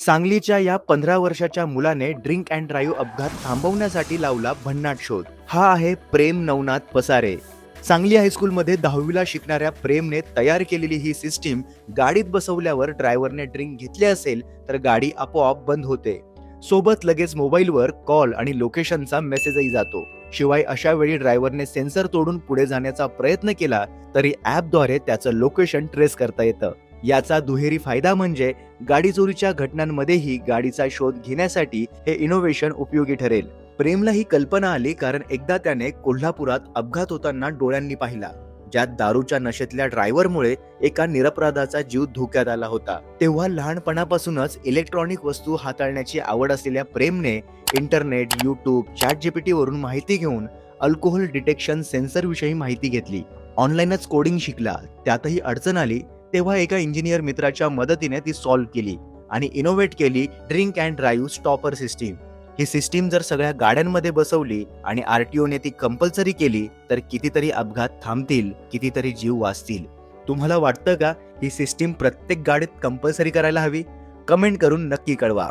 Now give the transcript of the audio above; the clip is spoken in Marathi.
सांगलीच्या या पंधरा वर्षाच्या मुलाने ड्रिंक अँड ड्राईव्ह अपघात थांबवण्यासाठी लावला भन्नाट शोध. हा आहे प्रेम नवनाथ पसारे. सांगली हायस्कूलमध्ये दहावीला शिकणाऱ्या प्रेमने तयार केलेली ही सिस्टीम गाडीत बसवल्यावर ड्रायव्हरने ड्रिंक घेतले असेल तर गाडी आपोआप बंद होते. सोबत लगेच मोबाईलवर कॉल आणि लोकेशनचा मेसेजही जातो. शिवाय अशा वेळी ड्रायव्हरने सेन्सर तोडून पुढे जाण्याचा प्रयत्न केला तरी ॲपद्वारे त्याचं लोकेशन ट्रेस करता येतं. याचा दुहेरी फायदा म्हणजे गाडी चोरीच्या घटनांमध्येही गाडीचा शोध घेण्यासाठी हे इनोव्हेशन उपयोगी ठरेल. प्रेमला ही कल्पना आली कारण एकदा त्याने कोल्हापुरात अपघात होताना डोळ्यांनी पाहिला. ज्यात दारूच्या नशेतल्या ड्रायव्हरमुळे एका निरपराधाचा जीव धोक्यात आला होता. तेव्हा लहानपणापासूनच इलेक्ट्रॉनिक वस्तू हाताळण्याची आवड असलेल्या प्रेमने इंटरनेट युट्यूब चॅट जीपीटी वरून माहिती घेऊन अल्कोहोल डिटेक्शन सेन्सर विषयी माहिती घेतली. ऑनलाईनच कोडिंग शिकला. त्यातही अडचण आली तेव्हा एका इंजिनियर मित्राच्या मदतीने ती सॉल्व्ह केली आणि इनोव्हेट केली drink and drive stopper system he system जर सगळ्या गाड्यांमध्ये बसवली आणि आर टी ओने ती कंपल्सरी केली तर कितीतरी अपघात थांबतील कितीतरी जीव वाचतील. तुम्हाला वाटतं का ही सिस्टीम प्रत्येक गाडीत कंपल्सरी करायला हवी? कमेंट करून नक्की कळवा.